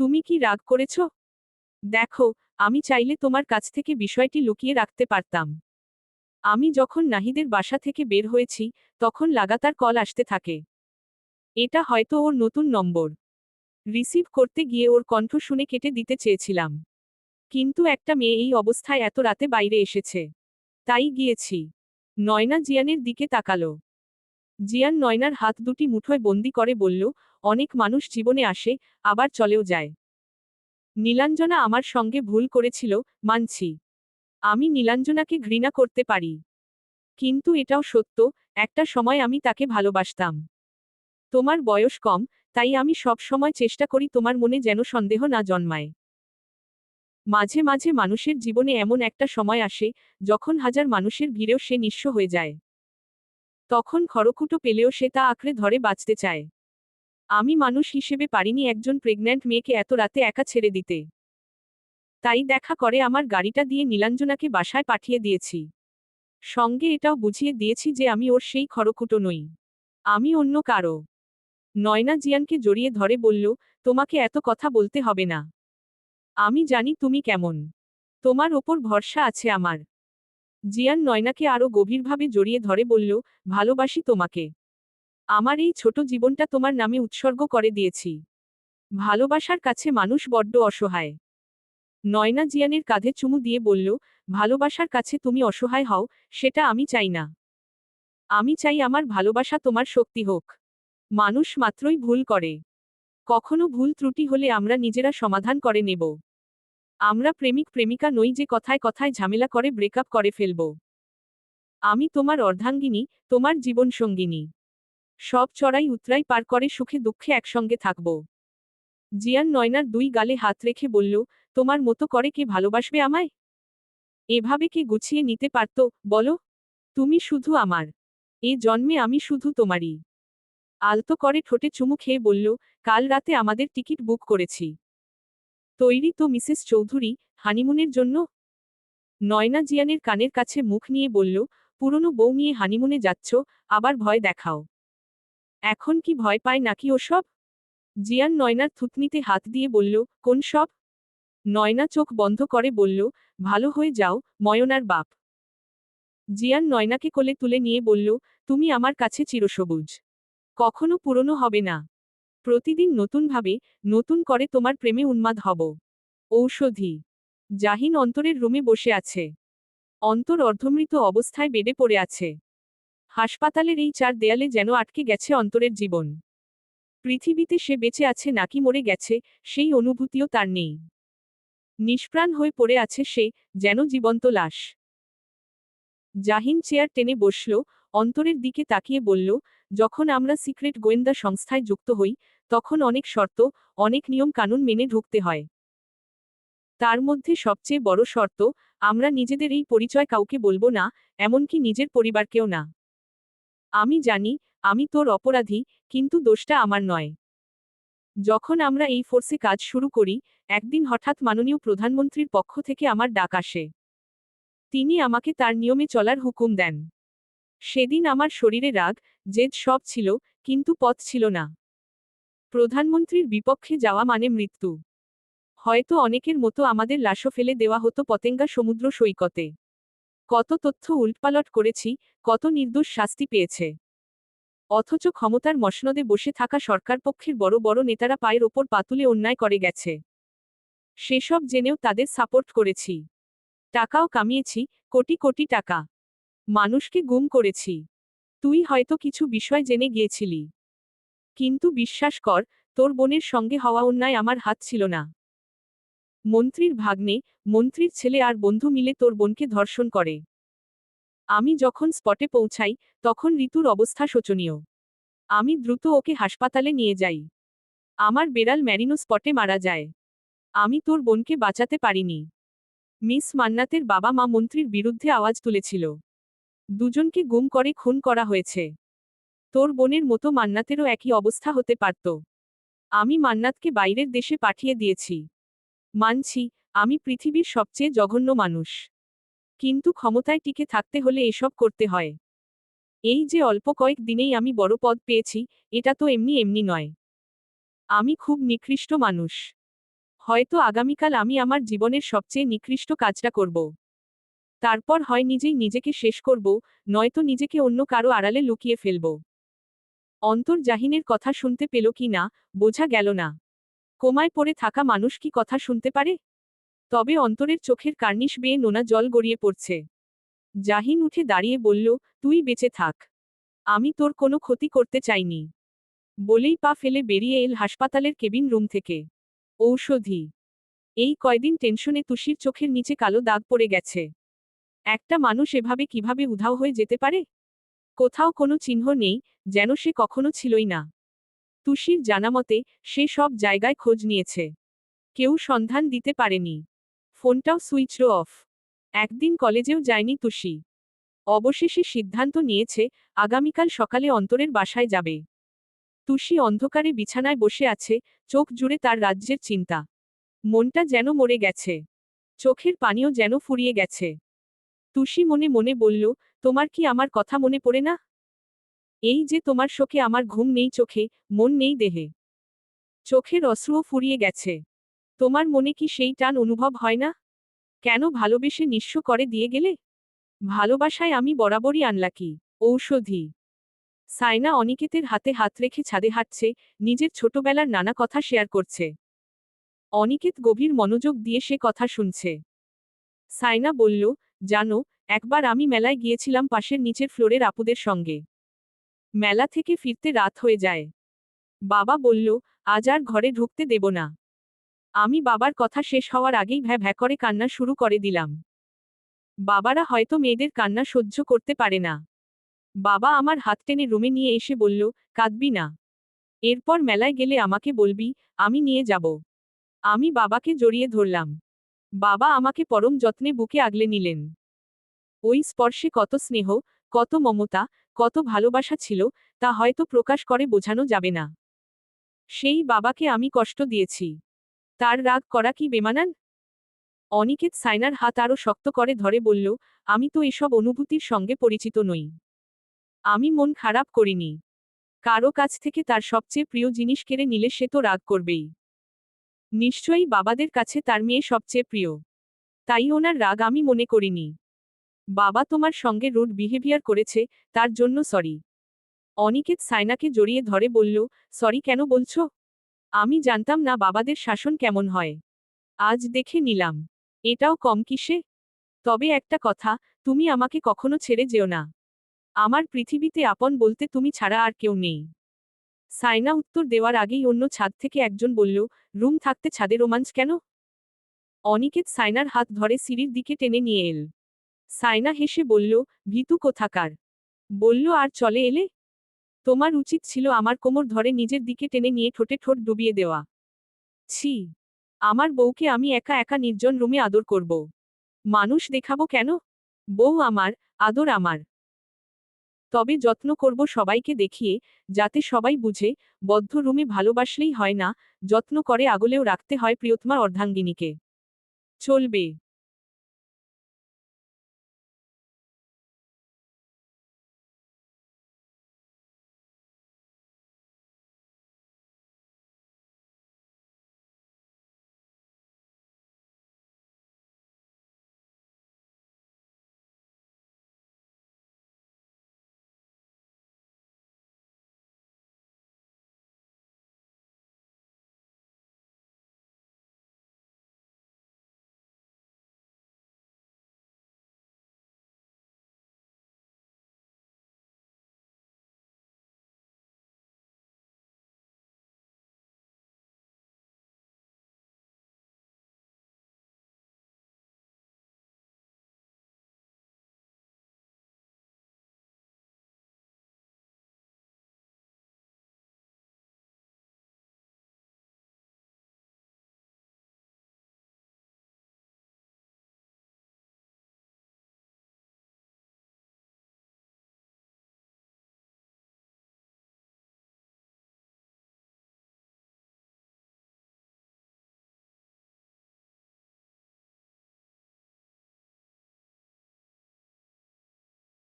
তুমি কি রাগ করেছ? দেখো, আমি চাইলে তোমার কাছ থেকে বিষয়টি লুকিয়ে রাখতে পারতাম। আমি যখন নাহিদের বাসা থেকে বের হয়েছি, তখন লাগাতার কল আসতে থাকে। এটা হয়তো ওর নতুন নম্বর। রিসিভ করতে গিয়ে ওর কণ্ঠ শুনে কেটে দিতে চেয়েছিলাম। কিন্তু একটা মেয়ে এই অবস্থায় এত রাতে বাইরে এসেছে। তাই গিয়েছি। নয়না জিয়ানের দিকে তাকালো। জিয়ান নয়নার হাত দুটি মুঠোয় বন্দি করে বলল অনেক মানুষ জীবনে আসে, আবার চলেও যায়। নীলাঞ্জনা আমার সঙ্গে ভুল করেছিল, মানছি। আমি নীলাঞ্জনাকে ঘৃণা করতে পারি। কিন্তু এটাও সত্য, একটা সময় আমি তাকে ভালোবাসতাম। তোমার বয়স কম, তাই আমি সব সময় চেষ্টা করি তোমার মনে যেন সন্দেহ না জন্মায়। মাঝে মাঝে মানুষের জীবনে এমন একটা সময় আসে, যখন হাজার মানুষের ভিড়েও সে নিঃস্ব হয়ে যায়। তখন খড়কুটো পেলেও সে তা আঁকড়ে ধরে বাঁচতে চায়। আমি মানুষ হিসেবে পারিনি একজন প্রেগন্যান্ট মেয়েকে এত রাতে একা ছেড়ে দিতে। তাই দেখা করে আমার গাড়িটা দিয়ে নীলাঞ্জনাকে বাসায় পাঠিয়ে দিয়েছি। সঙ্গে এটাও বুঝিয়ে দিয়েছি যে আমি ওর সেই খড়কুটো নই। আমি অন্য কারও। নয়না জিয়ানকে জড়িয়ে ধরে বলল, তোমাকে এত কথা বলতে হবে না। আমি জানি তুমি কেমন। তোমার ওপর ভরসা আছে আমার। জিয়ান নয়নাকে আরও গভীরভাবে জড়িয়ে ধরে বলল, ভালোবাসি তোমাকে। আমার এই ছোট জীবনটা তোমার নামে উৎসর্গ করে দিয়েছি। ভালোবাসার কাছে মানুষ বড্ড অসহায়। নয়না জিয়ানের কাঁধে চুমু দিয়ে বলল, ভালোবাসার কাছে তুমি অসহায় হও, সেটা আমি চাই না। আমি চাই আমার ভালোবাসা তোমার শক্তি হোক। মানুষ মাত্রই ভুল করে। কখনো ভুল ত্রুটি হলে আমরা নিজেরা সমাধান করে নেব। আমরা প্রেমিক প্রেমিকা নই যে কথায় কথায় ঝামেলা করে ব্রেকআপ করে ফেলব। আমি তোমার অর্ধাঙ্গিনী, তোমার জীবন সঙ্গিনী সব চড়াই উতরাই পার করে সুখে দুঃখে একসঙ্গে থাকব। জিয়ান নয়নার দুই গালে হাত রেখে বলল, তোমার মতো করে কে ভালোবাসবে আমায়? এভাবে কে গুছিয়ে নিতে পারত, বলো? তুমি শুধু আমার। এ জন্মে আমি শুধু তোমারই। আলতো করে ঠোঁটে চুমু খেয়ে বলল, কাল রাতে আমাদের টিকিট বুক করেছি। তৈরি তো মিসেস চৌধুরী, হানিমুনের জন্য? নয়না জিয়ানের কানের কাছে মুখ নিয়ে বলল, পুরনো বউ নিয়ে হানিমুনে যাচ্ছ, আবার ভয় দেখাও। এখন কি ভয় পায় নাকি ওসব জিয়ান নয়নার থুতনিতে হাত দিয়ে বলল, কোন সব? নয়না চোখ বন্ধ করে বলল, ভালো হয়ে যাও, ময়নার বাপ। জিয়ান নয়নাকে কোলে তুলে নিয়ে বলল, তুমি আমার কাছে চিরসবুজ। কখনো পুরনো হবে না। প্রতিদিন নতুনভাবে, নতুন করে তোমার প্রেমে উন্মাদ হব। ঔষধি। জাহিন অন্তরের রুমে বসে আছে। অন্তর অর্ধমৃত অবস্থায় বেডে পড়ে আছে। হাসপাতালের এই চার দেয়ালে যেন আটকে গেছে অন্তরের জীবন। পৃথিবীতে সে বেঁচে আছে নাকি মরে গেছে, সেই অনুভূতিও তার নেই। নিষ্প্রাণ হয়ে পড়ে আছে সে, যেন জীবন্ত লাশ। জাহিন চেয়ার টেনে বসল, অন্তরের দিকে তাকিয়ে বলল, যখন আমরা সিক্রেট গোয়েন্দা সংস্থায় যুক্ত হই, তখন অনেক শর্ত, অনেক নিয়ম কানুন মেনে ঢুকতে হয়। তার মধ্যে সবচেয়ে বড় শর্ত, আমরা নিজেদের এই পরিচয় কাউকে বলব না, এমনকি নিজের পরিবারকেও না। আমি জানি, আমি তোর অপরাধী, কিন্তু দোষটা আমার নয়। যখন আমরা এই ফোর্সে কাজ শুরু করি, একদিন হঠাৎ মাননীয় প্রধানমন্ত্রীর পক্ষ থেকে আমার ডাক আসে। তিনি আমাকে তার নিয়মে চলার হুকুম দেন। সেদিন আমার শরীরে রাগ, জেদ সব ছিল, কিন্তু পথ ছিল না। প্রধানমন্ত্রীর বিপক্ষে যাওয়া মানে মৃত্যু। হয়তো অনেকের মতো আমাদের লাশও ফেলে দেওয়া হতো পতেঙ্গা সমুদ্র সৈকতে। কত তথ্য উল্টপালট করেছি, কত নির্দোষ শাস্তি পেয়েছে। অথচ ক্ষমতার মসনদে বসে থাকা সরকারপক্ষের বড় বড় নেতারা পায়ের ওপর পাতুলে অন্যায় করে গেছে। সেসব জেনেও তাদের সাপোর্ট করেছি। টাকাও কামিয়েছি, কোটি কোটি টাকা। মানুষকে গুম করেছি। তুই হয়তো কিছু বিষয় জেনে গিয়েছিলি। কিন্তু বিশ্বাস কর, তোর বোনের সঙ্গে হওয়া অন্যায় আমার হাত ছিল না। মন্ত্রীর ভাগ্নে, মন্ত্রীর ছেলে আর বন্ধু মিলে তোর বোনকে ধর্ষণ করে। আমি যখন স্পটে পৌঁছাই, তখন ঋতুর অবস্থা শোচনীয়। আমি দ্রুত ওকে হাসপাতালে নিয়ে যাই। আমার বেড়াল ম্যারিনো স্পটে মারা যায়। আমি তোর বোনকে বাঁচাতে পারিনি। মিস মান্নাতের বাবা মা মন্ত্রীর বিরুদ্ধে আওয়াজ তুলেছিল। দুজনকে গুম করে খুন করা হয়েছে। তোর বোনের মতো মান্নাতেরও একই অবস্থা হতে পারত। আমি মান্নাতকে বাইরের দেশে পাঠিয়ে দিয়েছি। মানছি, আমি পৃথিবীর সবচেয়ে জঘন্য মানুষ। কিন্তু ক্ষমতায় টিকে থাকতে হলে এসব করতে হয়। এই যে অল্প কয়েক দিনেই আমি বড় পদ পেয়েছি, এটা তো এমনি এমনি নয়। আমি খুব নিকৃষ্ট মানুষ। হয়তো আগামীকাল আমি আমার জীবনের সবচেয়ে নিকৃষ্ট কাজটা করব। তারপর হয় নিজেই নিজেকে শেষ করব, নয়তো নিজেকে অন্য কারও আড়ালে লুকিয়ে ফেলব। অন্তর জাহিনের কথা শুনতে পেল কি না, বোঝা গেল না। কোমায় পড়ে থাকা মানুষ কি কথা শুনতে পারে? তবে অন্তরের চোখের কার্নিশ বেয়ে নোনা জল গড়িয়ে পড়ছে। জাহিন উঠে দাঁড়িয়ে বলল, তুই বেঁচে থাক। আমি তোর কোনো ক্ষতি করতে চাইনি। বলেই পা ফেলে বেরিয়ে এল হাসপাতালের কেবিন রুম থেকে। ঔষধি। এই কয়দিন টেনশনে তুষির চোখের নিচে কালো দাগ পড়ে গেছে। একটা মানুষ এভাবে কীভাবে উধাও হয়ে যেতে পারে? কোথাও কোনো চিহ্ন নেই, যেন সে কখনো ছিলই না। তুষির জানামতে সে সব জায়গায় খোঁজ নিয়েছে। কেউ সন্ধান দিতে পারেনি। ফোনটাও সুইচ অফ। একদিন কলেজেও যায়নি তুষি। অবশেষে সিদ্ধান্ত নিয়েছে, আগামীকাল সকালে অন্তরের বাসায় যাবে। তুষি অন্ধকারে বিছানায় বসে আছে, চোখ জুড়ে তার রাজ্যের চিন্তা। মনটা যেন মরে গেছে। চোখের পানিও যেন ফুরিয়ে গেছে। তুষি মনে মনে বলল, তোমার কি আমার কথা মনে পড়ে না? এই যে তোমার শোকে আমার ঘুম নেই চোখে, মন নেই দেহে। চোখের অশ্রুও ফুরিয়ে গেছে। তোমার মনে কি সেই টান অনুভব হয় না? কেন ভালোবেসে নিঃস্ব করে দিয়ে গেলে? ভালোবাসায় আমি বরাবরই আনলাকি, ঔষধি। সাইনা অনিকেতের হাতে হাত রেখে ছাদে হাঁটছে, নিজের ছোটবেলার নানা কথা শেয়ার করছে। অনিকেত গভীর মনোযোগ দিয়ে সে কথা শুনছে। সাইনা বলল, জানো, একবার আমি মেলায় গিয়েছিলাম পাশের নিচের ফ্লোরের আপুদের সঙ্গে। মেলা থেকে ফিরতে রাত হয়ে যায়। বাবা বলল, আজ আর ঘরে ঢুকতে দেব না। আমি বাবার কথা শেষ হওয়ার আগেই ভ্যা ভ্যা করে কান্না শুরু করে দিলাম। বাবারা হয়তো মেয়েদের কান্না সহ্য করতে পারে না। বাবা আমার হাত টেনে রুমে নিয়ে এসে বলল, কাঁদবি না। এরপর মেলায় গেলে আমাকে বলবি, আমি নিয়ে যাব। আমি বাবাকে জড়িয়ে ধরলাম। বাবা আমাকে পরম যত্নে বুকে আগলে নিলেন। ওই স্পর্শে কত স্নেহ কত মমতা, কত ভালোবাসা ছিল, তা হয়তো প্রকাশ করে বোঝানো যাবে না। সেই বাবাকে আমি কষ্ট দিয়েছি। তার রাগ করা কি বেমানান? অনিকেত সাইনার হাত আরও শক্ত করে ধরে বলল, আমি তো এসব অনুভূতির সঙ্গে পরিচিত নই। আমি মন খারাপ করিনি। কারও কাছ থেকে তার সবচেয়ে প্রিয় জিনিস কেড়ে নিলে সে তো রাগ করবেই। নিশ্চয়ই বাবাদের কাছে তার মেয়ে সবচেয়ে প্রিয়। তাই ওনার রাগ আমি মনে করিনি। বাবা তোমার সঙ্গে রুড বিহেভিয়ার করেছে, তার জন্য সরি। অনিকেত সাইনাকে জড়িয়ে ধরে বলল, সরি কেন বলছো? আমি জানতাম না বাবাদের শাসন কেমন হয়। আজ দেখে নিলাম। এটাও কম কিসে? তবে একটা কথা, তুমি আমাকে কখনো ছেড়ে যেও না। আমার পৃথিবীতে আপন বলতে তুমি ছাড়া আর কেউ নেই সাইনা উত্তর দেওয়ার আগেই অন্য ছাদ থেকে একজন বলল, রুম থাকতে ছাদে রোমাঞ্চ কেন অনিকেত সাইনার হাত ধরে সিঁড়ির দিকে টেনে নিয়ে এল। সাইনা হেসে বলল, ভীতু কোথাকার? বলল, আর চলে এলে? তোমার উচিত ছিল আমার কোমর ধরে নিজের দিকে টেনে নিয়ে ঠোঁটে ঠোঁট ডুবিয়ে দেওয়া। ছি, আমার বউকে আমি একা একা নির্জন রুমে আদর করব। মানুষ দেখাবো কেন? বউ আমার, আদর আমার। তবে যত্ন করব সবাইকে দেখিয়ে, যাতে সবাই বুঝে, বদ্ধ রুমে ভালোবাসলেই হয় না, যত্ন করে আগলেও রাখতে হয় প্রিয়তমা অর্ধাঙ্গিনীকে। চলবে।